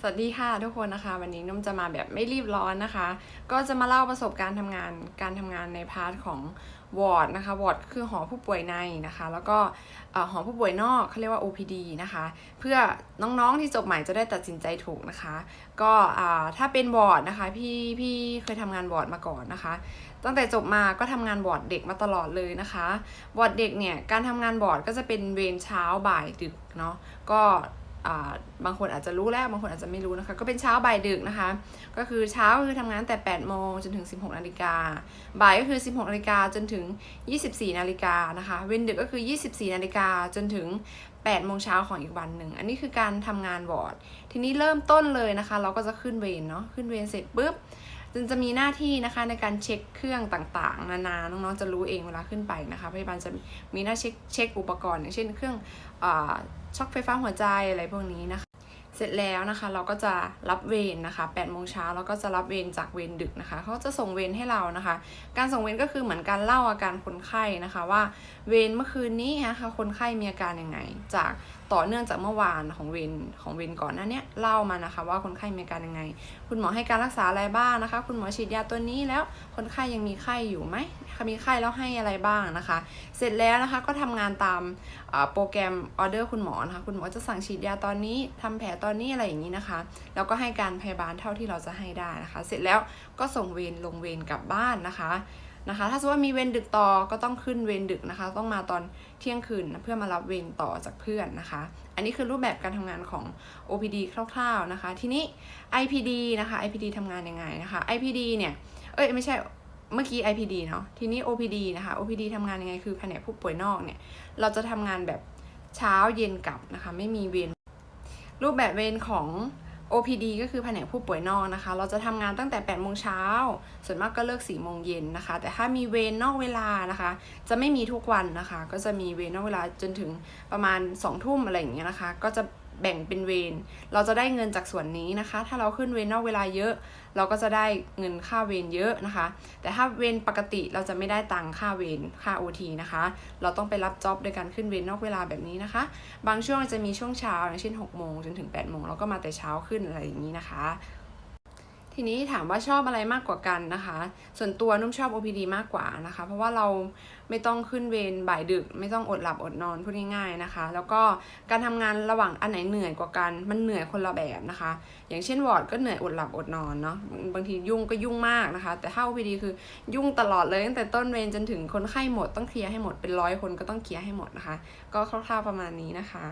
สวัสดีค่ะทุกคนนะคะ วันนี้นุ่มจะมาแบบไม่รีบร้อนนะคะ ก็จะมาเล่าประสบการณ์ทำงานการทำงานในพาร์ทของวอร์ดนะคะวอร์ดคือหอผู้ป่วยในนะคะ แล้วก็หอผู้ป่วยนอกเขาเรียกว่า OPD นะคะ เพื่อน้องๆที่จบใหม่จะได้ตัดสินใจถูกนะคะ ก็ถ้าเป็นวอร์ดนะคะพี่พี่เคยทำงานวอร์ดมาก่อนนะคะ ตั้งแต่จบมาก็ทำงานบอร์ดเด็กมาตลอดเลยนะคะบอร์ดเด็กเนี่ยการทำงานบอร์ดก็จะเป็นเวรเช้าบ่ายดึกเนาะก็ บางคนอาจจะรู้แล้วบางคนอาจจะไม่รู้นะคะ ก็เป็นเช้าบ่ายดึกนะคะ ก็คือเช้าคือทำงานตั้งแต่ 8 โมงจนถึง 16 นาฬิกา บ่ายก็คือ 16 นาฬิกาจนถึง 24 นาฬิกานะคะ เว้นดึกก็คือ 24 นาฬิกาจนถึง 8 โมงเช้าของอีกวันหนึ่ง อันนี้คือการทำงานบอร์ด ทีนี้เริ่มต้นเลยนะคะ เราก็จะขึ้นเวรเนาะ ขึ้นเวรเสร็จปุ๊บ จึงจะมีหน้าที่นะคะในการเช็คเครื่องต่างๆ นานาน้องๆจะรู้เองเวลาขึ้นไปนะคะพยาบาลจะมีหน้าเช็คเช็คอุปกรณ์ อย่างเช่น เครื่องอช็อคไฟฟ้าหัวใจอะไรพวกนี้นะคะ เสร็จแล้วนะคะเราก็จะรับเวรนะคะ8โมงเช้าเราก็จะรับเวรจากเวรดึกนะคะเขาจะส่งเวรให้เรานะคะ การส่งเวรก็คือเหมือนการเล่าอาการคนไข้นะคะว่าเวรเมื่อคืนนี้นะคะคนไข้มีอาการยังไงจากต่อเนื่องจากเมื่อวานของเวรของเวรก่อนหน้านี้เล่ามานะคะ ว่าคนไข้มีอาการยังไง คุณหมอให้การรักษาอะไรบ้างนะคะ คุณหมอฉีดยาตัวนี้แล้วคนไข้ยังมีไข้อยู่ไหมมีไข้แล้วให้อะไรบ้างนะคะ เสร็จแล้วนะคะก็ทำงานตามโปรแกรมออเดอร์คุณหมอนะคะคุณหมอจะสั่งฉีดยาตอนนี้ทำแผลตอนนี้อะไรอย่างนี้นะคะแล้วก็ให้การพยาบาลเท่าที่เราจะให้ได้นะคะ เสร็จแล้วก็ส่งเวรลงเวรกลับบ้านนะคะ นะคะ ถ้าสมมติว่ามีเวรดึกต่อก็ต้องขึ้นเวรดึกนะคะ ต้องมาตอนเที่ยงคืนนะเพื่อมารับเวรต่อจากเพื่อนนะคะ อันนี้คือรูปแบบการทำงานของ OPD คร่าวๆนะคะ ทีนี้ IPD นะคะ IPD ทำงานยังไงนะคะ IPD เนี่ย เอ้ยไม่ใช่เมื่อกี้ IPD เนาะ ทีนี้ OPD นะคะ OPD ทำงานยังไง คือแผนกผู้ป่วยนอกเนี่ย เราจะทำงานแบบเช้าเย็นกลับนะคะ ไม่มีเวร รูปแบบเวรของ OPD ก็คือแผนกผู้ป่วยนอกนะคะ เราจะทำงานตั้งแต่ 8 โมงเช้า ส่วนมากก็เลิก 4 โมงเย็นนะคะ แต่ถ้ามีเวรนอกเวลานะคะ จะไม่มีทุกวันนะคะ ก็จะมีเวรนอกเวลาจนถึงประมาณ 2 ทุ่มอะไรอย่างเงี้ยนะคะ ก็จะ แบ่งเป็นเวรเราจะได้เงินจากส่วนนี้นะคะ ถ้าเราขึ้นเวรนอกเวลาเยอะ เราก็จะได้เงินค่าเวรเยอะนะคะ แต่ถ้าเวรปกติเราจะไม่ได้ตังค่าเวรค่า OT นะคะ เราต้องไปรับจ็อบโดยการขึ้นเวรนอกเวลาแบบนี้นะคะ บางช่วงจะมีช่วงเช้าอย่างเช่น6โมงจนถึง8โมงเราก็มาแต่เช้าขึ้นอะไรอย่างนี้นะคะ ทีนี้ถามว่าชอบอะไรมากกว่ากันนะคะ ส่วนตัวนุ่มชอบ OPD มากกว่านะคะ เพราะว่าเราไม่ต้องขึ้นเวรบ่ายดึก ไม่ต้องอดหลับอดนอนพูดง่ายๆนะคะ แล้วก็การทำงานระหว่างอันไหนเหนื่อยกว่ากัน มันเหนื่อยคนละแบบนะคะ อย่างเช่นวอร์ดก็เหนื่อยอดหลับอดนอนเนาะบางทียุ่งก็ยุ่งมากนะคะ แต่ถ้า OPD คือยุ่งตลอดเลยตั้งแต่ต้นเวรจนถึงคนไข้หมดต้องเคลียร์ให้หมดเป็นร้อยคนก็ต้องเคลียร์ให้หมดนะคะ ก็คร่าวๆประมาณนี้นะคะ